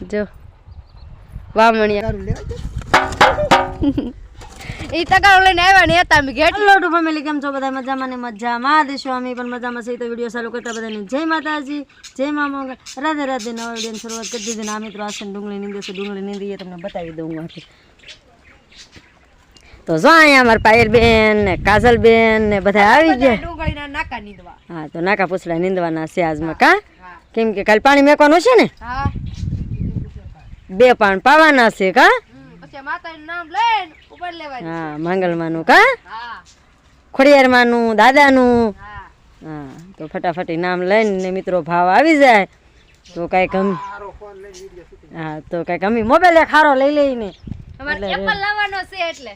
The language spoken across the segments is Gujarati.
જો. વામણિયા ઈ તગારો લઈને આવ્યા ને હતા અમે ઘેટ હેલો ફેમિલી કેમ છો? બધા મજામાં ને મજામાં દેશો અમે પણ મજામાં છે તો વીડિયો ચાલુ કરતા બધાને જય માતાજી જય મા મંગળ. રાધે રાધે નવા વિડીયોની શરૂઆત કરી દીધી ને મિત્રો આસન ડુંગળી નીંદે છે. ડુંગળી નીંદી તમને બતાવી દઉં હું તો જો અહીંયા અમારા પાયલ બેન ને કાજલ બેન ને બધા આવી ગયા. ડુંગળીના નાકા નીંદવા. હા તો નાકા પૂછડા નીંદવાના છે આજમાં કા કેમ કે કાલ પાણી મેકવાનું છે ને? હા. બે પાણ પાવાના છે કા? હમ, પછી માતાનું નામ લઈને ઉપર લેવાની હા મંગલમાનું કા? હા. ખોડિયારમાંનું દાદાનું. હા. હા તો ફટાફટી નામ લઈને મિત્રો ભાવ આવી જાય. તો કાંઈક અમ હા તો કાંઈક અમે મોબાઈલ ખારો હારો લઈ લઈને. અમારે એપલ લાવવાનો છે એટલે.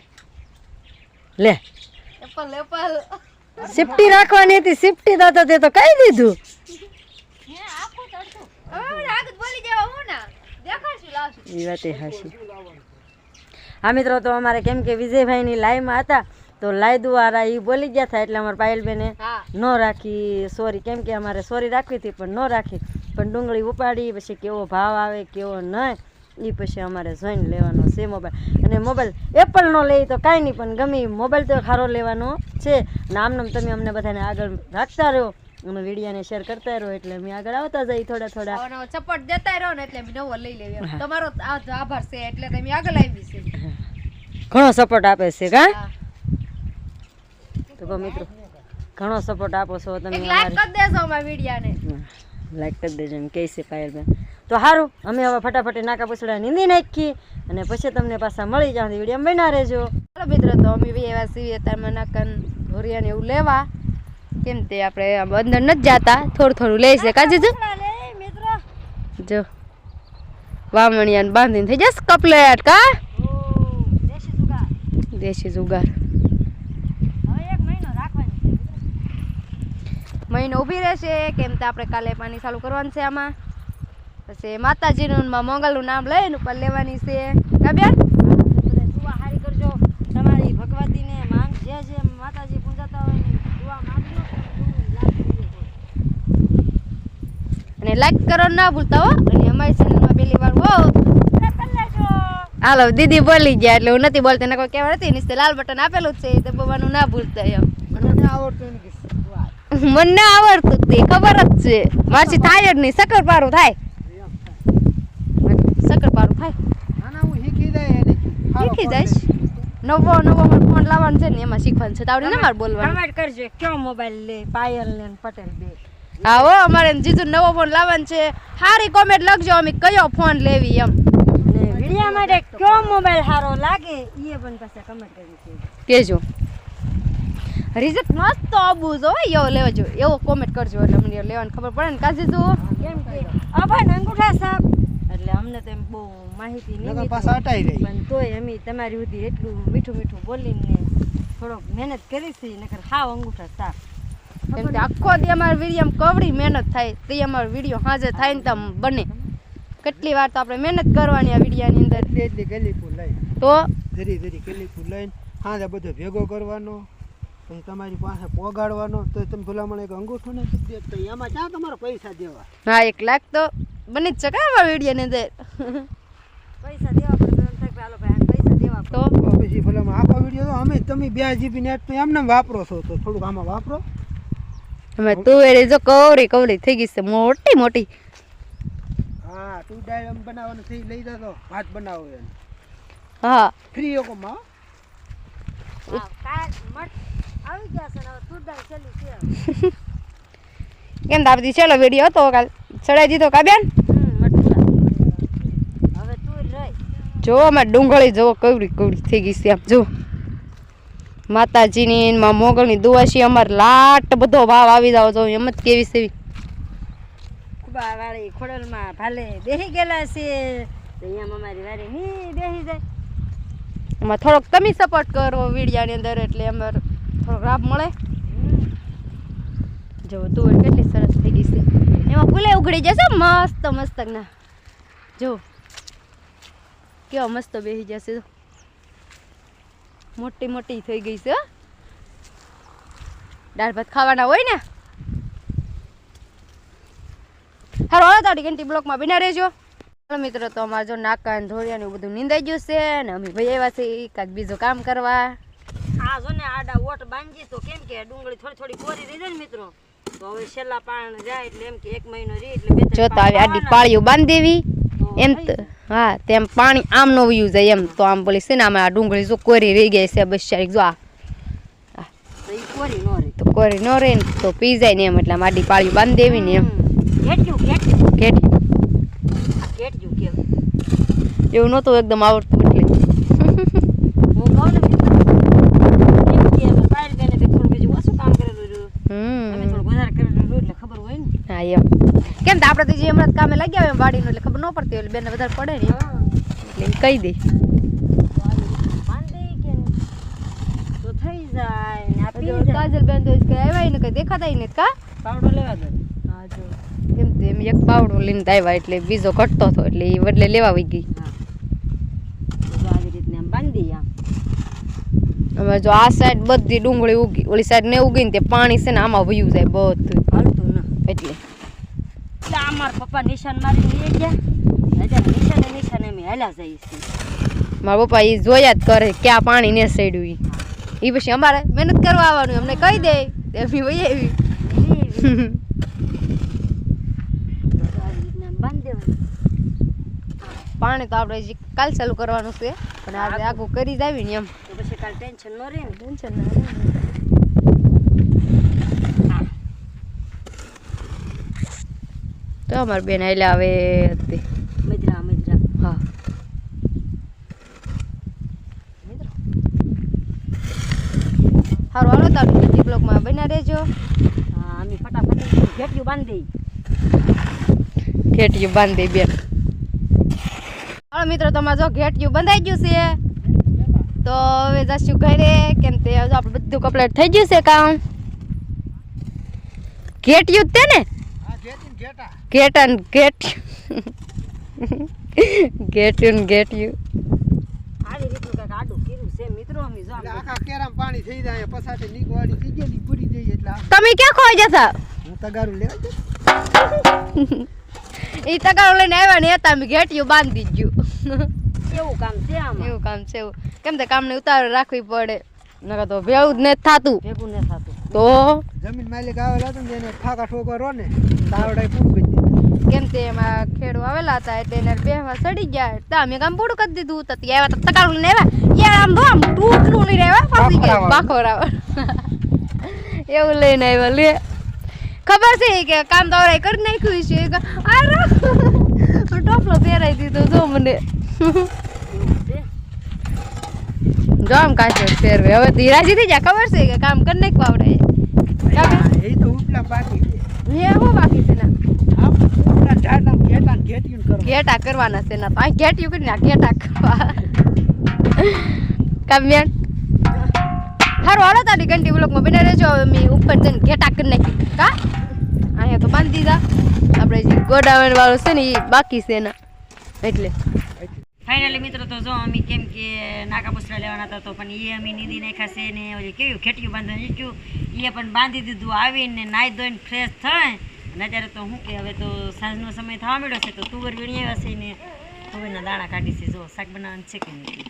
લે. સિફ્ટી રાખવાની હતી સિફ્ટી તો તો તે તો કહી દીધું હવે આગળ બોલી દેવા હું ના દેખાડશું લાવશું એ વાતે હાશી હા મિત્રો તો અમારે કેમ કે વિજયભાઈની લાઈવમાં હતા તો લાઈ દ્વારા એ બોલી ગયા હતા એટલે અમારા પાયલબેને ન રાખી સોરી કેમ કે અમારે સોરી રાખવી હતી પણ ન રાખી. પણ ડુંગળી ઉપાડી પછી કેવો ભાવ આવે કેવો નહીં એ પછી અમારે જોઈને લેવાનો છે મોબાઈલ. અને મોબાઈલ એપલ નો લઈ તો કાંઈ નહીં પણ ગમે મોબાઈલ તો ખારો લેવાનો છે. અને આમને આમ તમે અમને બધાને આગળ રાખતા રહો. અને વિડીયોને શેર કરતા રહો એટલે અમે આગળ આવતા જઈએ થોડા થોડા. સપોર્ટ દેતા રહો ને એટલે અમે નવો લઈ લેવી. તમારો આભાર છે એટલે તમે આગળ આવી છે ઘણો સપોર્ટ આપે છે કા? તો મિત્રો ઘણો સપોર્ટ આપો છો તમે લાઈક કરી દેજો અમારા વિડીયાને. લાઈક કરી દેજો એમ કહે છે પાયલબેન તો સારું અમે હવે ફટાફટ નાકા પૂછડા નીંદી નાખી અને પછી તમને પાછા મળી જાવ વીડિયો બના રહેજો. ચાલો મિત્રો તો અમે બી એવા સીવીએ તારમાં નાકન ભોરિયાને એવું લેવા. કેમ તે આપણે અંદર નથી જતા? થોડું થોડું લે છે કાજી જો. જો. વામણિયાને બાંધીને થઈ જશે કપલેટ કા? દેશી જુગાર. મહિનો ઊભી રહેશે. કેમ તે આપણે કાલે પાણી ચાલુ કરવાનું છે આમાં. પછી માતાજીનું માં મંગલનું નામ લઈને ઉપર લેવાની છે. કા બેન દુઆ હારી કરજો તમારી ભગવતીને માંગ જે જે માતાજી પૂજાતા હોય ને દુઆ માંગજો અને લાઈક કરવાનું ના ભૂલતા હો. અને અમારી ચેનલમાં પહેલી વાર હો. હાલો, દીદી બોલી ગયા એટલે હું નથી બોલતી, એને કોઈ કહેવા નથી. નીચે લાલ બટન આપેલું છે, એ દબાવવાનું ના ભૂલતા એમ. મને આવડતું મને આવડતું તે ખબર જ છે. મારથી થાય જ નહીં, સકર પારું થાય. સકર પારું થાય. શીખી જઈશ. નવો નવો નવો ફોન લાવવાનો છે ને, એમાં શીખવાનું છે. તાવડી ને મારે બોલવાનું. કરજો, કયો મોબાઈલ લે, પાયલ ને પટેલ બે. હા હો અમારે જીજુ નવો ફોન લાવવાનો છે. સારી કોમેન્ટ લખજો અમે કયો ફોન લેવી એમ. ને વિડિયા માટે કયો મોબાઈલ સારો લાગે એ પણ પાછા કમેન્ટ કરી કેજો. કહેજો રિઝલ્ટ મસ્ત આબુ જો એવો લેવાજો એવો કોમેન્ટ કરજો. એટલે અમને લેવાની ખબર પડે ને કાજી તું? કેમ કે? અભાન અંગૂઠા સાહેબ. એટલે અમને તો એમ બહુ માહિતી નહીં. પાછા હટાઈ રહી. પણ તોય અમે તમારી સુધી એટલું મીઠું મીઠું બોલીને થોડોક મહેનત કરી છે નકર હાવ અંગૂઠા સાપ કેમ કે આખો દી અમારા વીડિયો કવડી મહેનત થાય. તે અમારો વીડિયો હાજર થાય ને તમ બને. કેટલી વાર તો આપણે મહેનત કરવાની આ વિડીયાની અંદર. એટલી એટલી ગલીફૂલ લઈને. તો? ધીરે ધીરે ગલીફૂલ લઈને. હાજે બધો ભેગો કરવાનો. પછી તમારી પાસે પોગાડવાનો. તો તમે ભલામણ એક અંગૂઠો ને તો એમાં ક્યાં તમારે પૈસા દેવા? હા એક લાખ તો બની જ અમારા વિડીયોની અંદર? પૈસા દેવા પડે ભાઈ પૈસા દેવા તો? તો પછી ભલામણ આખો વીડિયો તો અમે તમે બે જીબી નેટ તો એમને વાપરો છો. તો થોડુંક આમાં વાપરો. અમે તુવેરી જો કવરી કવરી થઈ ગઈ છે મોટી મોટી. હા તું ડાયમ બનાવવાનું થઈ લઈ જતો ભાત બનાવો એને. હા. ફ્રી એકોમાં માં કાંઈ મટ આવી ને હવે તું દાળ છેલ્લી છે. કેમ બધી ચલો વીડિયો હતો કાલ? ચડાઈ દીધો કા બેન? જો અમારે ડુંગળી જો કવડી કવડી થઈ ગઈ છે આમ જો. માતાજીની ને માં મોગલની દુઆ છે. અમારે લાટ બધો ભાવ આવી જાવ છો. એમ જ કેવી સેવી વાળી ખોડલમાં ભાલે બેહી ગયેલા છે. અહીંયા અમારી વારી ની બેહી જાય. એમાં થોડોક તમે સપોર્ટ કરો વિડીયાની અંદર એટલે અમારે થોડોક લાભ મળે. જો તુવેર કેટલી સરસ થઈ ગઈ છે. એમાં ફૂલે ઉઘડી જશે મસ્ત મસ્ત ના. જો કેવો મસ્ત બેસી જશે. મોટી મોટી થઈ ગઈ છે. દાળ ભાત ખાવાના હોય ને? હારો હવે તારી ઘંટી બ્લોકમાં બિના રહેજો. મિત્રો તો અમારે જો નાકા અને ધોળિયા ને બધું નીંદાઈ ગયું છે ને અમે ભાઈ આવ્યા છે કાંઈક બીજું કામ કરવા. આ જો ને આડા ઓટ બાંધી તો કેમ કે ડુંગળી થોડી થોડી કોરી રહી જાય ને મિત્રો? તો હવે છેલ્લા પાણ જાય એટલે એમ કે એક મહિનો રહી એટલે જો તો આવી આડી પાળીઓ બાંધી દેવી. એમ તો. હા તેમ પાણી આમ નો વયું જાય એમ. તો આમ બોલી છે ને આમ આ ડુંગળી જો કોરી રહી ગઈ છે બસ ચારીક જો આ. તો કોરી નો રહે કોરી ન તો પી જાય ને એમ એટલે માડી પાળી બાંધી દેવી ને એમ. ઘેટ્યું એવું નહોતું એકદમ આવડતું એટલે હું કહું ને મિત્રો કેમ કે અમે પાયલ બેને તે થોડું બીજું ઓછું કામ કરેલું રહ્યું અમે હમ થોડું વધારે કરેલું રહ્યું એટલે ખબર હોય ને હા એમ. કેમ તો આપણે તો જે હમણાં કામે લાગ્યા હોય વાડીનું એટલે ખબર ન પડતી હોય બેને વધારે પડે ને એટલે એમ કહી દે. કાજલ બેન તો આવ્યા ને કઈ દેખાતા ને કા? પાવડો લેવા દે. હા જો કેમ તે એમ એક પાવડો લઈને આવ્યા એટલે બીજો ઘટતો હતો એટલે એ બદલે લેવા વઈ ગઈ. આવી રીતને આમ બાંધી આમ. હવે જો આ સાઈડ બધી ડુંગળી ઉગી ઓલી સાઈડ ને ઉગી ને તે પાણી છે ને આમાં વયું જાય બધું હાલતું ન એટલે એટલે આ મારા પપ્પા નિશાન મારી લઈ ગયા. અત્યારે નિશાને નિશાને અમે હાલ્યા જઈએ છીએ. મારા પપ્પા એ જોયા જ કરે ક્યાં પાણી ને સડ્યું ઈ. ઈ પછી અમારે મહેનત કરવા આવવાનું અમને કહી દે. એવી બાંધી દેવાનું પાણી તો આપણે હજી કાલ ચાલુ કરવાનું છે પણ આજે આગું. કરી જ આવી ને એમ. તો પછી કાલ ટેન્શન ન રહે ને? ટેન્શન ન રહે હા તો અમારી બેન એટલે આવે હતી. મજરા મજરા હા. સારું હાલો તમે બીજી બ્લોકમાં બન્યા રહેજો. હા અમે ફટાફટ ઘેટિયું બાંધી ઘેટિયું બાંધી બેન. હાલો મિત્રો તમારે જો ઘેટિયું બંધાઈ ગયું છે તો હવે જશું ઘરે. કેમ તે આપણે બધું કમ્પ્લીટ થઈ ગયું છે કામ. ઘેટિયું જ તે ને? હા and get. Get ને ઘેટ ઘેટ્યું ને આવી રીતનું કંઈક આડું કર્યું છે. મિત્રો અમે જો આખા કેરામ પાણી થઈ જાય પછાડી નીકવાડી થઈ જાય ની પૂરી જાય એટલે તમે ક્યાં ખોઈ જતા હું તગારું લેવા જઈશ. એ તગારું લઈને આવ્યા ને હતા અમે ઘેટિયું બાંધી ગયું. એવું કામ છે આમ? એવું કામ છે એવું. કેમ તે કામને ઉતાર રાખવી પડે. નકર તો ભેવું જ નથી થાતું. ભેગું ન થતું. તો જમીન માલિક આવેલા હતા ને એને ફાકા ઠોકો રો ને તાવડાએ પૂરું કરી દીધું. કેમ તે એમાં ખેડૂ આવેલા હતા એટલે એને બેહવા સડી ગયા. તો અમે કામ પૂરું કરી દીધું. તો ત્યાં આવ્યા તો તકારું લઈને આવ્યા. યાર આમ તો આમ ટૂટલું નહીં રહેવા પાછી ગયા. બાખોરાવા. એવું લઈને આવ્યા લે. ખબર છે કે કામ તો કરી નાખ્યું છે. આ ટોપલો પહેરાઈ દીધો જો મને. જો આમ કાચો ફેરવે. હવે ધીરાજી થઈ જાય ખબર છે કે કામ કરી નાખવા આવડે એ તો ઉપલા બાકી છે. એ હું બાકી છે ના? ઘેટા કરવાના છે ના. તો આ ઘેટ્યું કરી ના ઘેટા કરવા. કામ્યાન હારું હાલો તારી ઘંટી બ્લોકમાં બને રહેજો. હવે મેં ઉપર જઈને ઘેટા કરી નાખી. કા? અહીંયા તો બાંધી દીધા. આપણે જે ગોડાવણ વાળું છે ને એ બાકી છે એના એટલે. ફાઇનલી મિત્રો, તો જો અમે કેમ કે નાકા પુસરા લેવાના હતા, તો પણ એ અમે નીંદી નાખ્યા છે ને ઓલી કેવું ખેટિયું બાંધવા નીચ્યું એ પણ બાંધી દીધું, આવીને નાહી ધોઈને ફ્રેશ થાય. અને અત્યારે તો શું કે હવે તો સાંજનો સમય થવા મળ્યો છે, તો તુવર વીણી આવ્યા છે ને તુવેરના દાણા કાઢી છે, જો, શાક બનાવવાનું છે કે નહીં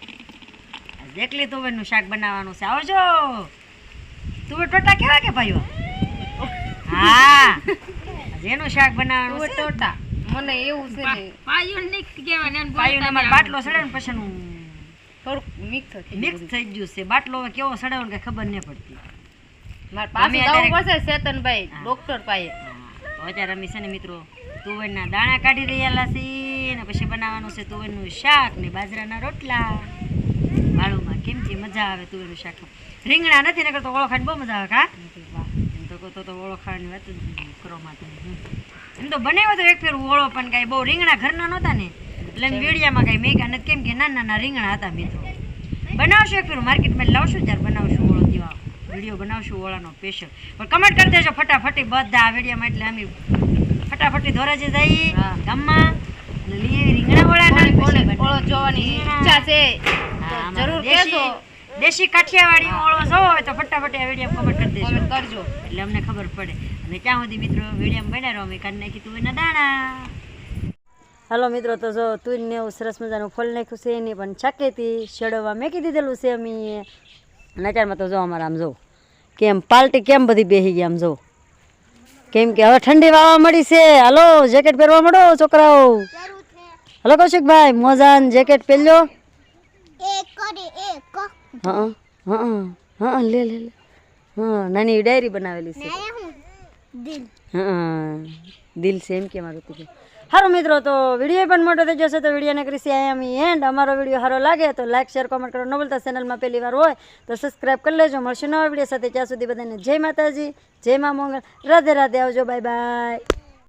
દેખલી તુવેરનું શાક બનાવવાનું છે. આવજો. તુવેર ટોટા કેવા કે ભાઈઓ? હા. જેનું શાક બનાવવાનું ટોટા. મને એવું છે ને. પાયુને અમારે બાટલો સડે ને પછી હું થોડુંક મિક્સ થઈ મિક્સ થઈ ગયું છે. બાટલો હવે કેવો સડાવો ને કઈ ખબર નહીં પડતી. મારે પાસે જવું પડશે ચેતનભાઈ ડોક્ટર પાસે. અત્યારે અમે છે ને મિત્રો તુવેરના દાણા કાઢી રહ્યા છીએ ને પછી બનાવવાનું છે તુવેરનું શાક ને બાજરાના રોટલા. વાળુમાં કેમથી મજા આવે તુવેરનું શાક રીંગણા નથી નકર તો ઓળખાણ બહુ મજા આવે કા એમ તો કહો તો તો વાત જ કરો માં. એમ તો બનાવ્યો તો એક ફેર ઓળો પણ કાંઈ બહુ રીંગણા ઘરના નહોતા ને. એટલે એમ વેડિયામાં કાંઈ મેગા નથી. કેમ કે નાના નાના રીંગણા હતા મિત્રો. બનાવશું એક ફેર માર્કેટમાં લાવશું ત્યારે બનાવશું ઓળો દીવા વીડિયો બનાવશું ઓળાનો સ્પેશિયલ પણ કમેન્ટ કરી દેજો ફટાફટી બધા આ વિડીયોમાં એટલે અમે ફટાફટી ધોરાજે જઈ. ગામમાં લીએ રીંગણા ઓળાના. ઓળો જોવાની ઈચ્છા છે. જરૂર કહેજો દેશી કાઠિયાવાડી ઓળો જોવો હોય તો ફટાફટ આ વીડિયો કમેન્ટ કરી દેજો કરજો. એટલે અમને ખબર પડે. અને ત્યાં સુધી મિત્રો વીડિયો બનાવ્યો અમે કાઢી નાખી તું એના દાણા. હાલો મિત્રો તો જો તુરને એવું સરસ મજાનું ફળ નાખ્યું છે એની પણ છાકેતી શેડવા મેકી દીધેલું છે અમે અને અત્યારમાં તો જો અમારે આમ જો કેમ પાર્ટી કેમ બધી બેસી ગયા આમ જો. કેમ કે હવે ઠંડી વાવા મળી છે. હાલો જેકેટ પહેરવા મળો છોકરાઓ. હલો કૌશિકભાઈ મોજાન જેકેટ પહેરજો હા હા હા લે લે લે. હા નાની ડાયરી બનાવેલી છે. હા? દિલ. છે એમ કે મારું તું સારો મિત્રો તો વીડિયો પણ મોટો થઈ જશે તો વિડીયોને કરીશ આઈ એમ એન્ડ અમારો વીડિયો સારો લાગે તો લાઈક શેર કોમેન્ટ કરો. ન બોલતા ચેનલમાં પહેલી વાર હોય તો સબસ્ક્રાઈબ કરી લેજો. મળશે નવા વીડિયો સાથે. ત્યાં સુધી બધાને જય માતાજી જય મા મંગળ. રાધે રાધે. આવજો. Bye bye